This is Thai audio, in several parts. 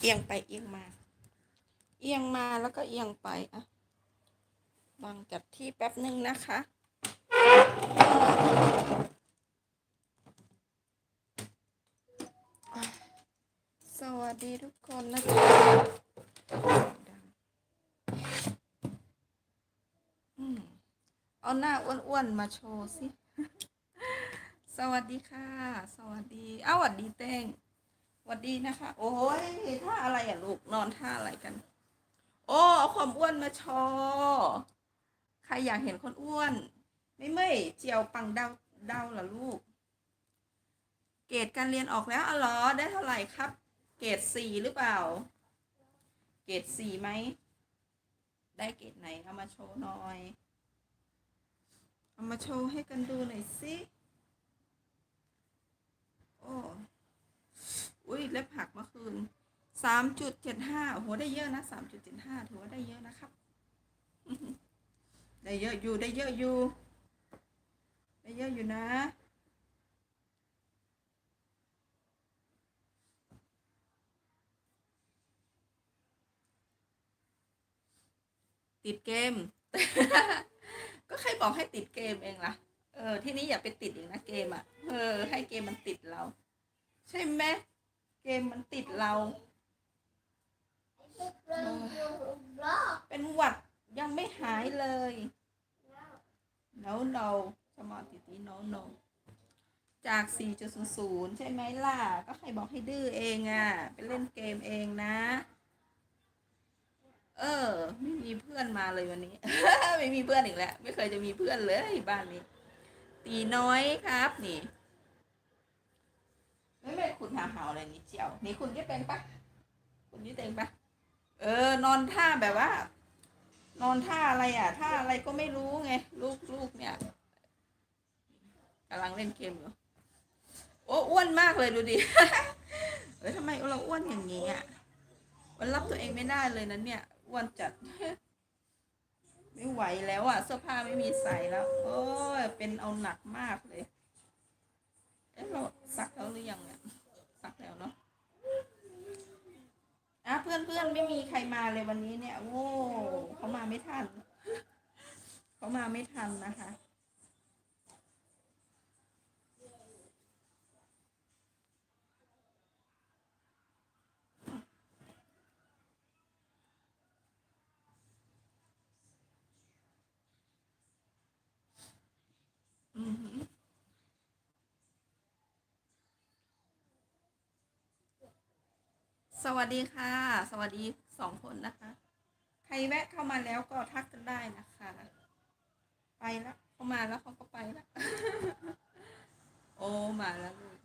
เอียงไปเอียงมา เอียงมาแล้วก็เอียงไปอะวางจัดที่แป๊บหนึ่งนะคะสวัสดีทุกคนนะจ๊ะเอาหน้าอ้วนๆมาโชว์สิ สวัสดีค่ะ สวัสดีอ้าวสวัสดีเต้ง วัสดีนะคะ โอ้ยท่าอะไรอะลูกนอนท่าอะไรกัน โอ้เอาความอ้วนมาโชว์ใครอยากเห็นคนอ้วน ไม่ไม่เจียวปังเดาเดาเหรอลูก เกรดการเรียนออกแล้วอ๋อเหรอได้เท่าไหร่ครับ เกรดสี่หรือเปล่า เกรดสี่ไหมได้เกรดไหนเอามาโชว์หน่อยเอามาโชว์ให้กันดูหน่อยสิโอ้ ล็บหักเมื่อคืนสามจุดเจ็ดห้าโหได้เยอะนะสามจุดเจ็ดห้าถือว่าได้เยอะนะครับ ได้เยอะอยู่ได้เยอะอยู่ ได้เยอะอยู่นะติดเกม ก็ใครบอกให้ติดเกมเองล่ะ เออ ที่นี้อย่าไปติดอีกนะเกมอะ เออ ให้เกมมันติดเรา ใช่ไหม เกมมันติดเรา เป็นหวัดยังไม่หายเลย no no สมอติตี no no จาก 4.00 ใช่ไหมล่ะ ก็ใครบอกให้ดื้อเองอะ ไปเล่นเกมเองนะ เออ ไม่มีเพื่อนมาเลยวันนี้ ไม่มีเพื่อนอีกแล้ว ไม่เคยจะมีเพื่อนเลยบ้านนี้ ตีน้อยครับนี่ ไม่ไม่คุณหาหาอะไรนี่เจียว นี่คุณก็เป็นปะคุณนี่เต็งปะเออ นอนท่าแบบว่า นอนท่าอะไรอะท่าอะไรก็ไม่รู้ไง ลูกลูกเนี่ยกำลังเล่นเกมอยู่โอ้อ้วนมากเลยดูดิเออทำไมเราอ้วนอย่างนี้อะมันรับตัวเองไม่ได้เลยนะเนี่ยอ้วนจัดไม่ไหวแล้วอะเสื้อผ้าไม่มีใส่แล้ว โอ้ยเป็นเอาหนักมากเลย เราสักแล้วหรือยังเนี่ยสักแล้วเนาะอะเพื่อนเพื่อนไม่มีใครมาเลยวันนี้เนี่ย โอ้เขามาไม่ทัน เขามาไม่ทันนะคะอือหือ สวัสดีค่ะ สวัสดีสองคนนะคะ ใครแวะเข้ามาแล้วก็ทักกันได้นะคะ ไปแล้วเขามาแล้วเขาก็ไปแล้ว โอ้มาแล้วลูก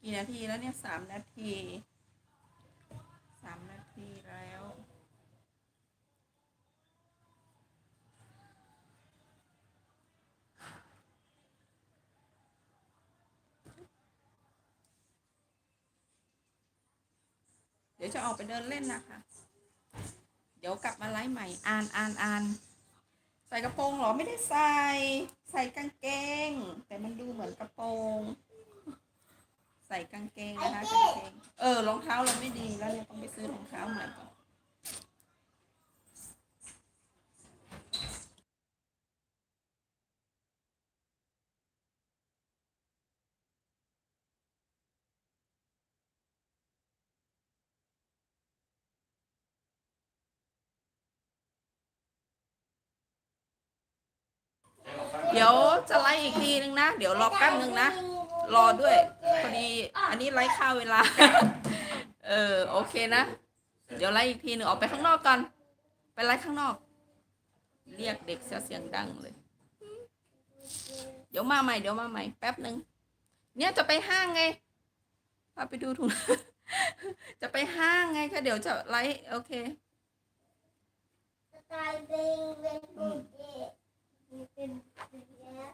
กี่นาทีแล้วเนี่ยสามนาทีสามนาทีแล้ว เดี๋ยวจะออกไปเดินเล่นนะคะ เดี๋ยวกลับมาไลฟ์ใหม่ อ่านอ่านอ่านใส่กระโปรงเหรอไม่ได้ใส่ ใส่กางเกง แต่มันดูเหมือนกระโปรง ใส่กางเกงนะคะกางเกง เออรองเท้าเราไม่ดีแล้วเนี่ยต้องไปซื้อรองเท้าใหม่ก่อน ดี๋ยวจะไลฟ์อีกทีนึงนะ เดี๋ยวรอแป๊บนึงนะ รอด้วย พอดี อันนี้ไลฟ์ค่าเวลา เออ โอเคนะ เดี๋ยวไลฟ์อีกทีหนึ่งออกไปข้างนอกก่อน ไปไลฟ์ข้างนอก เรียกเด็กเสียงดังเลย เดี๋ยวมาใหม่ เดี๋ยวมาใหม่ แป๊บหนึ่งเนี่ยจะไปห้างไงพาไปดูถุง จะไปห้างไงคะเดี๋ยวจะไลฟ์ โอเคกลายเป็นเป็นโป